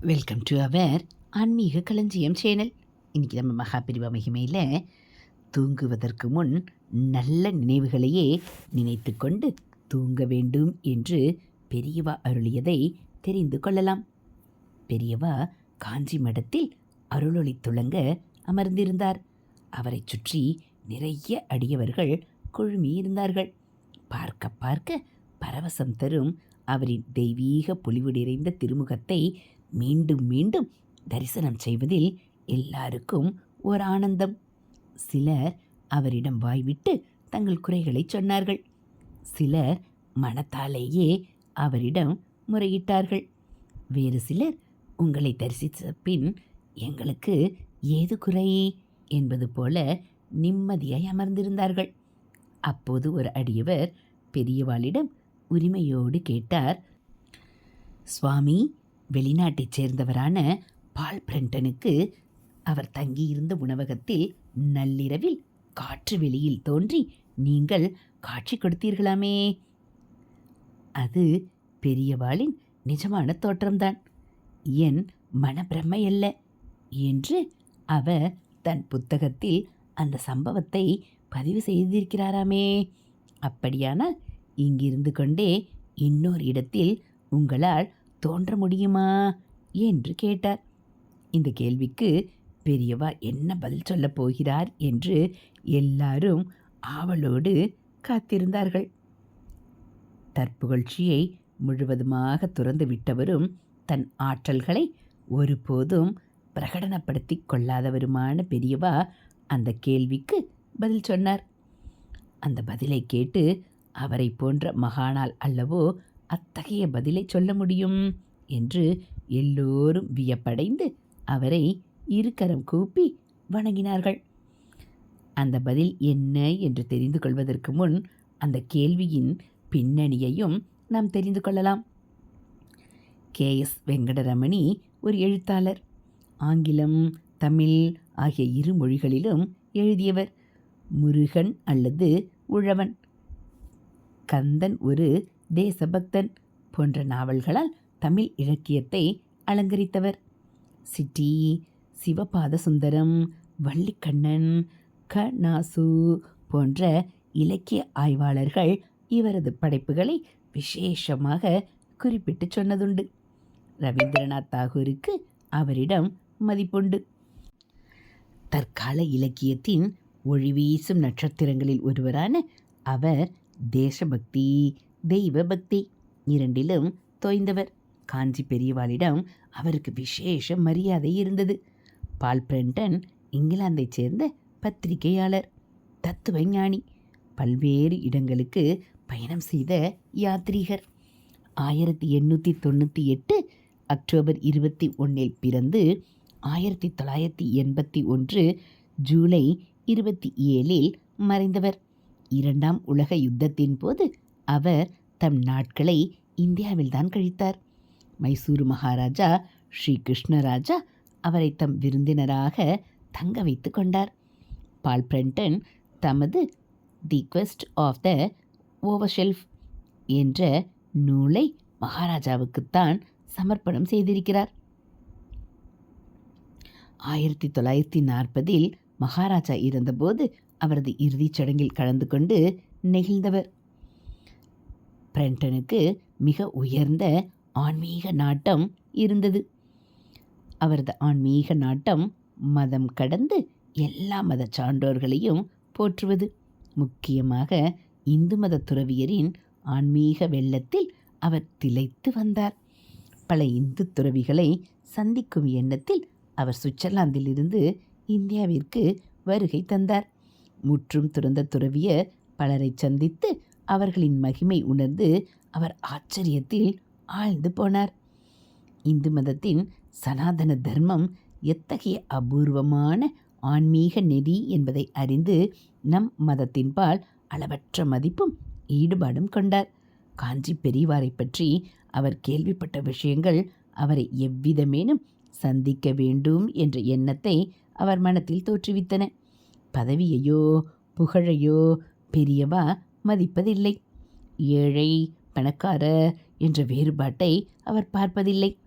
Welcome to our ஆன்மீக களஞ்சியம் channel இன்றைக்கி நம்ம மகாபிரிவா மகிமையில் தூங்குவதற்கு முன் நல்ல நினைவுகளையே நினைத்து கொண்டு தூங்க வேண்டும் என்று பெரியவா அருளியதை தெரிந்து கொள்ளலாம். பெரியவா காஞ்சி மடத்தில் அருளொளி துளங்க அமர்ந்திருந்தார். அவரைச் சுற்றி நிறைய அடியவர்கள் குழுமியிருந்தார்கள் பார்க்க பார்க்க பரவசம் தரும் அவரின் தெய்வீக பொலிவு நிறைந்த திருமுகத்தை மீண்டும் மீண்டும் தரிசனம் செய்வதில் எல்லாருக்கும் ஒரு ஆனந்தம். சிலர் அவரிடம் வாய்விட்டு தங்கள் குறைகளை சொன்னார்கள். சிலர் மனத்தாலேயே அவரிடம் முறையிட்டார்கள். வேறு சிலர் உங்களை தரிசித்த பின் எங்களுக்கு ஏது குறை? என்பது போல நிம்மதியாய் அமர்ந்திருந்தார்கள். அப்போது ஒரு அடியவர் பெரியவாளிடம் உரிமையோடு கேட்டார் சுவாமி வெளிநாட்டைச் சேர்ந்தவரான பால் பிரண்டனுக்கு அவர் தங்கியிருந்த உணவகத்தில் நள்ளிரவில் காற்று வெளியில் தோன்றி நீங்கள் காட்சி கொடுத்தீர்களாமே. அது பெரியவாளின் நிஜமான தோற்றம்தான். என் மனப்பிரமை அல்ல என்று அவர் தன் புத்தகத்தில் அந்த சம்பவத்தை பதிவு செய்திருக்கிறாராமே. அப்படியானால் இங்கிருந்து கொண்டே இன்னொரு இடத்தில் உங்களால் தோன்ற முடியுமா? என்று கேட்டார். இந்த கேள்விக்கு பெரியவா என்ன பதில் சொல்லப் போகிறார் என்று எல்லாரும் ஆவலோடு காத்திருந்தார்கள். தற்புகழ்ச்சியை முழுவதுமாக துறந்து விட்டவரும் தன் ஆற்றல்களை ஒருபோதும் பிரகடனப்படுத்தி கொள்ளாதவருமான பெரியவா அந்த கேள்விக்கு பதில் சொன்னார். அந்த பதிலை கேட்டு அவரை போன்ற மகானால் அல்லவோ அத்தகைய பதிலை சொல்ல முடியும்? என்று எல்லோரும் வியப்படைந்து அவரை இருக்கரம் கூப்பி வணங்கினார்கள். அந்த பதில் என்ன என்று தெரிந்து கொள்வதற்கு முன் அந்த கேள்வியின் பின்னணியையும் நாம் தெரிந்து கொள்ளலாம். கே. எஸ். வெங்கடரமணி ஒரு எழுத்தாளர். ஆங்கிலம் தமிழ் ஆகிய இரு மொழிகளிலும் எழுதியவர். முருகன் அல்லது உழவன். கந்தன் ஒரு தேசபக்தன் போன்ற நாவல்களால் தமிழ் இலக்கியத்தை அலங்கரித்தவர். சிட்டி சிவபாத சுந்தரம் வள்ளிக்கண்ணன் க நாசு போன்ற இலக்கிய ஆய்வாளர்கள் இவரது படைப்புகளை விசேஷமாக குறிப்பிட்டு சொன்னதுண்டு. ரவீந்திரநாத் தாகூருக்கு அவரிடம் மதிப்புண்டு. தற்கால இலக்கியத்தின் ஒளிவீசும் நட்சத்திரங்களில் ஒருவரான அவர் தேசபக்தி தெய்வ பக்தி. இரண்டிலும் தோய்ந்தவர். காஞ்சி பெரியவாளிடம் அவருக்கு விசேஷ மரியாதை இருந்தது. பால் பிரண்டன் இங்கிலாந்தைச் சேர்ந்த பத்திரிகையாளர் தத்துவ ஞானி பல்வேறு இடங்களுக்கு பயணம் செய்த யாத்ரீகர். ஆயிரத்தி எண்ணூற்றி தொண்ணூற்றி எட்டு அக்டோபர் இருபத்தி ஒன்றில் பிறந்து ஆயிரத்தி தொள்ளாயிரத்தி எண்பத்தி ஒன்று ஜூலை இருபத்தி ஏழில் மறைந்தவர். இரண்டாம் உலக யுத்தத்தின் போது அவர் தம் நாட்களை இந்தியாவில்தான் கழித்தார். மைசூர் மகாராஜா ஸ்ரீ கிருஷ்ணராஜா அவரை தம் விருந்தினராக தங்க வைத்து கொண்டார். பால் பிரண்டன் தமது தி குவெஸ்ட் ஆஃப் த ஓவர்ஷெல்ஃப் என்ற நூலை மகாராஜாவுக்குத்தான் சமர்ப்பணம் செய்திருக்கிறார். ஆயிரத்தி தொள்ளாயிரத்தி நாற்பதில் மகாராஜா இருந்தபோது அவரது இறுதிச் சடங்கில் கலந்து கொண்டு நெகிழ்ந்தவர். பிரெண்டனுக்கு மிக உயர்ந்த ஆன்மீக நாட்டம் இருந்தது. அவரது ஆன்மீக நாட்டம் மதம் கடந்து எல்லா மத சான்றோர்களையும் போற்றுவது. முக்கியமாக இந்து மத துறவியரின் ஆன்மீக வெள்ளத்தில் அவர் திளைத்து வந்தார். பல இந்து துறவிகளை சந்திக்கும் எண்ணத்தில் அவர் சுவிட்சர்லாந்திலிருந்து இந்தியாவிற்கு வருகை தந்தார். முற்றும் துறந்த துறவியர் பலரை சந்தித்து அவர்களின் மகிமை உணர்ந்து அவர் ஆச்சரியத்தில் ஆழ்ந்து போனார். இந்து மதத்தின் சனாதன தர்மம் எத்தகைய அபூர்வமான ஆன்மீக நெறி என்பதை அறிந்து நம் மதத்தின்பால் அளவற்ற மதிப்பும் ஈடுபாடும் கொண்டார். காஞ்சி பெரியவாரை பற்றி அவர் கேள்விப்பட்ட விஷயங்கள் அவரை எவ்விதமேனும் சந்திக்க வேண்டும் என்ற எண்ணத்தை அவர் மனத்தில் தோற்றுவித்தன. பதவியையோ புகழையோ பெரியவா மதிப்பதில்லை. ஏழை பணக்கார என்ற வேறுபாட்டை அவர் பார்ப்பதில்லை.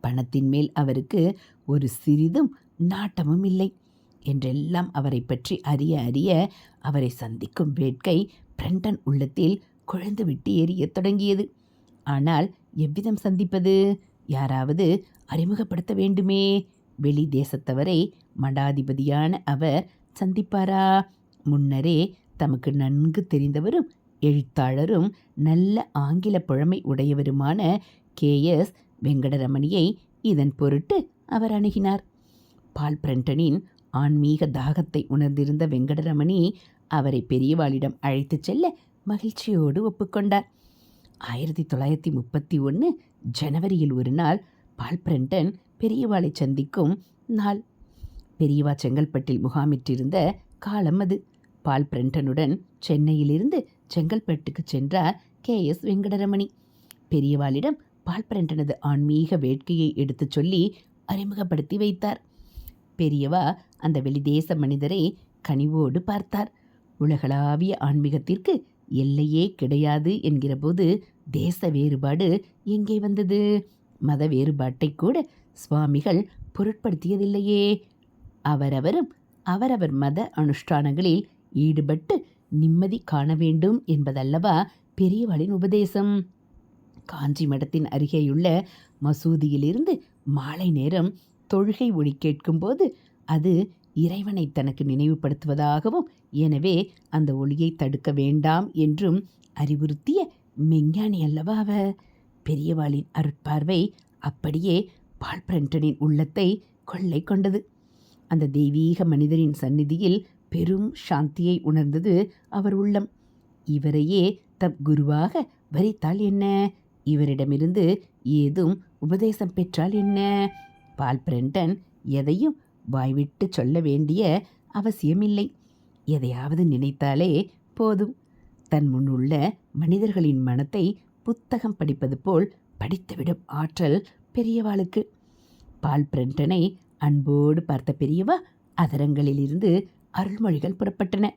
பணத்தின் மேல் அவருக்கு ஒரு சிறிதும் நாட்டமும் இல்லை. என்றெல்லாம் அவரை பற்றி அறிய அறிய அவரை சந்திக்கும் வேட்கை பிரண்டன் உள்ளத்தில் குழந்து விட்டு எரியத் தொடங்கியது. ஆனால் எவ்விதம் சந்திப்பது? யாராவது அறிமுகப்படுத்த வேண்டுமே? வெளி தேசத்தவரை மடாதிபதியான அவர் சந்திப்பாரா? முன்னரே தமக்கு நன்கு தெரிந்தவரும் எழுத்தாளரும் நல்ல ஆங்கில புழமை உடையவருமான கே. எஸ். வெங்கடரமணியை இதன் பொருட்டு அவர் அணுகினார். பால் பிரண்டனின் ஆன்மீக தாகத்தை உணர்ந்திருந்த வெங்கடரமணி அவரை பெரியவாளிடம் அழைத்துச் செல்ல மகிழ்ச்சியோடு ஒப்புக்கொண்டார். ஆயிரத்தி தொள்ளாயிரத்தி முப்பத்தி ஒன்று ஜனவரியில் ஒரு நாள் பால் பிரண்டன் பெரியவாளை சந்திக்கும் நாள். பெரியவா செங்கல்பட்டில் முகாமிட்டிருந்த காலம் அது. பால் பிரண்டனுடன் சென்னையிலிருந்து செங்கல்பட்டுக்கு சென்றார் கே. எஸ். வெங்கடரமணி. பெரியவாளிடம் பால் பிரண்டனது ஆன்மீக வேட்கையை எடுத்துச் சொல்லி அறிமுகப்படுத்தி வைத்தார். பெரியவா அந்த வெளிதேச மனிதரை கனிவோடு பார்த்தார். உலகளாவிய ஆன்மீகத்திற்கு எல்லையே கிடையாது என்கிறபோது தேச வேறுபாடு எங்கே வந்தது? மத வேறுபாட்டை கூட சுவாமிகள் பொருட்படுத்தியதில்லையே. அவரவரும் அவரவர் மத அனுஷ்டானங்களில் ஈடுபட்டு நிம்மதி காண வேண்டும் என்பதல்லவா பெரியவாளின் உபதேசம். காஞ்சி மடத்தின் அருகேயுள்ள மசூதியிலிருந்து மாலை நேரம் தொழுகை ஒளி கேட்கும்போது அது இறைவனை தனக்கு நினைவுபடுத்துவதாகவும் எனவே அந்த ஒளியை தடுக்க வேண்டாம் என்றும் அறிவுறுத்திய மெஞ்ஞானி அல்லவா அவ பெரியவாளின் அருட்பார்வை அப்படியே பால் பிரண்டனின் உள்ளத்தை கொள்ளை கொண்டது. அந்த தெய்வீக மனிதரின் சந்நிதியில் பெரும் சாந்தியை உணர்ந்தது அவர் உள்ளம். இவரையே தப் குருவாக வரித்தால் என்ன? இவரிடமிருந்து ஏதும் உபதேசம் பெற்றால் என்ன? பால் பிரண்டன் எதையும் வாய்விட்டு சொல்ல வேண்டிய அவசியமில்லை. எதையாவது நினைத்தாலே போதும். தன் முன்னுள்ள மனிதர்களின் மனத்தை புத்தகம் படிப்பது போல் படித்துவிடும் ஆற்றல் பெரியவாளுக்கு. பால் பிரண்டனை அன்போடு பார்த்த பெரியவா அதரங்களிலிருந்து அருள்மொழிகள் புறப்பட்டன.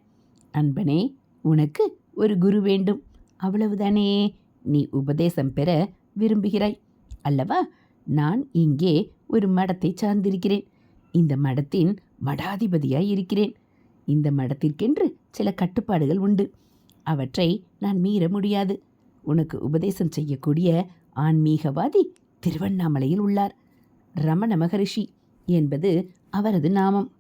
அன்பனே உனக்கு ஒரு குரு வேண்டும். அவ்வளவுதானே? நீ உபதேசம் பெற விரும்புகிறாய். அல்லவா? நான் இங்கே ஒரு மடத்தை சார்ந்திருக்கிறேன். இந்த மடத்தின் மடாதிபதியாய் இருக்கிறேன். இந்த மடத்திற்கென்று சில கட்டுப்பாடுகள் உண்டு. அவற்றை நான் மீற முடியாது. உனக்கு உபதேசம் செய்யக்கூடிய ஆன்மீகவாதி திருவண்ணாமலையில் உள்ளார். ரமண மகரிஷி என்பது அவரது நாமம்.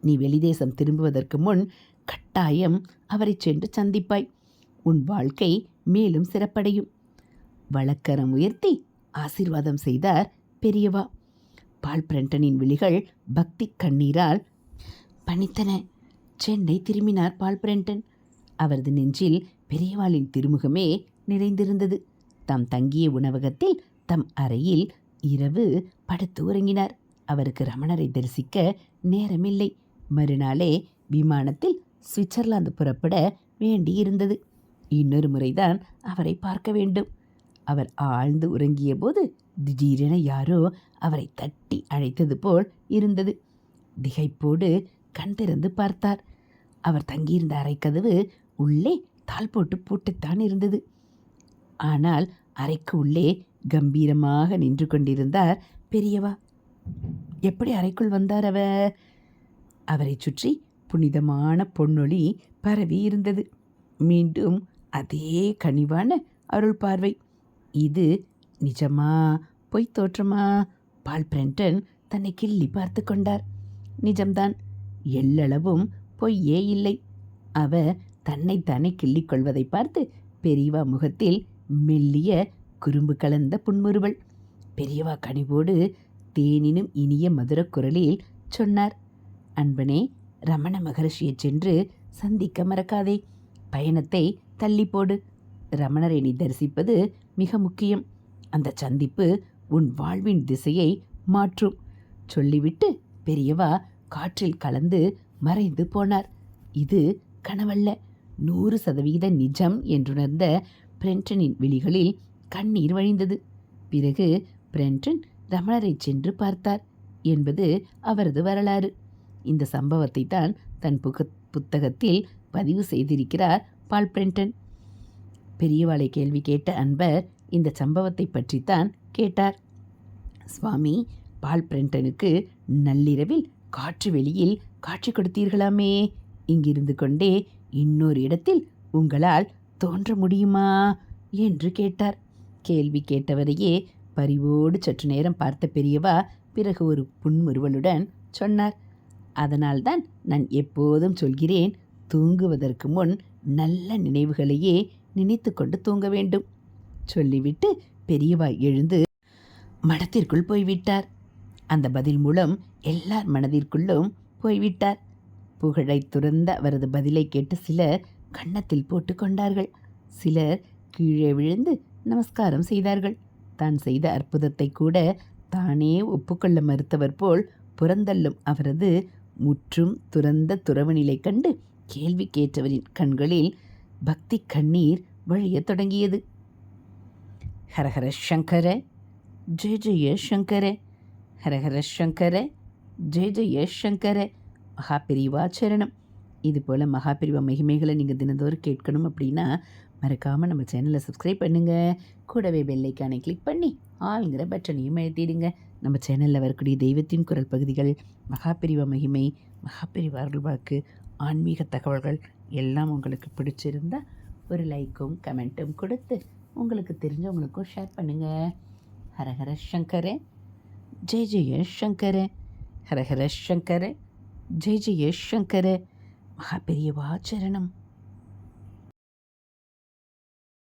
நீ வெளிதேசம் திரும்புவதற்கு முன் கட்டாயம் அவரை சென்று சந்திப்பாய். உன் வாழ்க்கை மேலும் சிறப்படையும். வழக்கரம் உயர்த்தி ஆசீர்வாதம் செய்தார் பெரியவா. பால் பிரண்டனின் விழிகள் பக்தி கண்ணீரால் பணித்தன. சென்னை திரும்பினார் பால் பிரண்டன். அவரது நெஞ்சில் பெரியவாளின் திருமுகமே நிறைந்திருந்தது. தாம் தங்கிய உணவகத்தில் தம் அறையில் இரவு படுத்து உறங்கினார். அவருக்கு ரமணரை தரிசிக்க நேரமில்லை. மறுநாளே விமானத்தில் சுவிட்சர்லாந்து புறப்பட வேண்டியிருந்தது. இன்னொரு முறைதான் அவரை பார்க்க வேண்டும். அவர் ஆழ்ந்து உறங்கிய போது திடீரென யாரோ அவரை தட்டி அழைத்தது போல் இருந்தது. திகைப்போடு கண் திறந்து பார்த்தார். அவர் தங்கியிருந்த அறைக்கதவு உள்ளே தாள் போட்டு பூட்டுத்தான் இருந்தது. ஆனால் அறைக்கு உள்ளே கம்பீரமாக நின்று கொண்டிருந்தார் பெரியவா. எப்படி அறைக்குள் வந்தார் அவர்? அவரை சுற்றி புனிதமான பொன்னொளி பரவி இருந்தது. மீண்டும் அதே கனிவான அருள் பார்வை. இது நிஜமா? பொய் தோற்றமா? பால் பிரண்டன் தன்னை கிள்ளி பார்த்து கொண்டார். நிஜம்தான். எள்ளளவும் பொய்யே இல்லை. அவர் தன்னைத்தானே கிள்ளிக்கொள்வதை பார்த்து பெரியவா முகத்தில் மெல்லிய குறும்பு கலந்த புன்முறுவல். பெரியவா கனிவோடு தேனினும் இனிய மதுரக் குரலில் சொன்னார். அன்பனே ரமண மகரிஷியைச் சென்று சந்திக்க மறக்காதே. பயணத்தை தள்ளி போடு. ரமணரை நீ தரிசிப்பது மிக முக்கியம். அந்த சந்திப்பு உன் வாழ்வின் திசையை மாற்றும். சொல்லிவிட்டு பெரியவா காற்றில் கலந்து மறைந்து போனார். இது கனவல்ல. நூறு சதவீத நிஜம் என்றுணர்ந்த பிரெண்டனின் விழிகளில் கண்ணீர் வழிந்தது. பிறகு பிரெண்டன் ரமணரை சென்று பார்த்தார். என்பது அவரது வரலாறு. இந்த சம்பவத்தை தான் தன் புக புத்தகத்தில் பதிவு செய்திருக்கிறார் பால் பிரிண்டன். பெரியவாளை கேள்வி கேட்ட அன்பர் இந்த சம்பவத்தை பற்றித்தான் கேட்டார். சுவாமி பால் பிரிண்டனுக்கு நள்ளிரவில் காற்று வெளியில் காட்சி கொடுத்தீர்களாமே. இங்கிருந்து கொண்டே இன்னொரு இடத்தில் உங்களால் தோன்ற முடியுமா? என்று கேட்டார். கேள்வி கேட்டவரையே பரிவோடு சற்று நேரம் பார்த்த பெரியவா பிறகு ஒரு புன்முறுவலுடன் சொன்னார். அதனால்தான் நான் எப்போதும் சொல்கிறேன் தூங்குவதற்கு முன் நல்ல நினைவுகளையே நினைத்து கொண்டு தூங்க வேண்டும். சொல்லிவிட்டு பெரியவா எழுந்து மடத்திற்குள் போய்விட்டார். அந்த பதில் மூலம் எல்லார் மனதிற்குள்ளும் போய்விட்டார். புகழை துறந்த அவரது பதிலை கேட்டு சிலர் கன்னத்தில் போட்டு கொண்டார்கள். சிலர் கீழே விழுந்து நமஸ்காரம் செய்தார்கள். தான் செய்த அற்புதத்தை கூட தானே ஒப்புக்கொள்ள மறுத்தவர் போல் புறந்தள்ளும் அவரது முற்றும் துறந்த துறவு நிலை கண்டு கேள்வி கேட்டவரின் கண்களில் பக்தி கண்ணீர் வழியத் தொடங்கியது. ஹரஹர சங்கர ஜெய ஜெய சங்கர ஹரஹர சங்கர ஜெய ஜெய சங்கர. மகாபிரிவாச்சரணம் இது போல் மகாபிரிவா மகிமைகளை நீங்கள் தினந்தோறும் கேட்கணும் அப்படின்னா மறக்காமல் நம்ம சேனலை சப்ஸ்கிரைப் பண்ணுங்கள் கூடவே பெல்லைக்கானை கிளிக் பண்ணி ஆளுங்கிற பட்டனையும் எழுத்திடுங்க நம்ம சேனலில் வரக்கூடிய தெய்வத்தின் குரல் பகுதிகள் மகாபிரிவ மகிமை மகாபிரிவ அருள்வாக்கு ஆன்மீக தகவல்கள் எல்லாம் உங்களுக்கு பிடிச்சிருந்தால் ஒரு லைக்கும் கமெண்ட்டும் கொடுத்து உங்களுக்கு தெரிஞ்சவங்களுக்கும் ஷேர் பண்ணுங்கள் ஹரஹர சங்கரே ஜெய் ஜெய சங்கரே ஹரஹர சங்கரே ஜெய் ஜெய சங்கரே மகா பெரியவா சரணம்.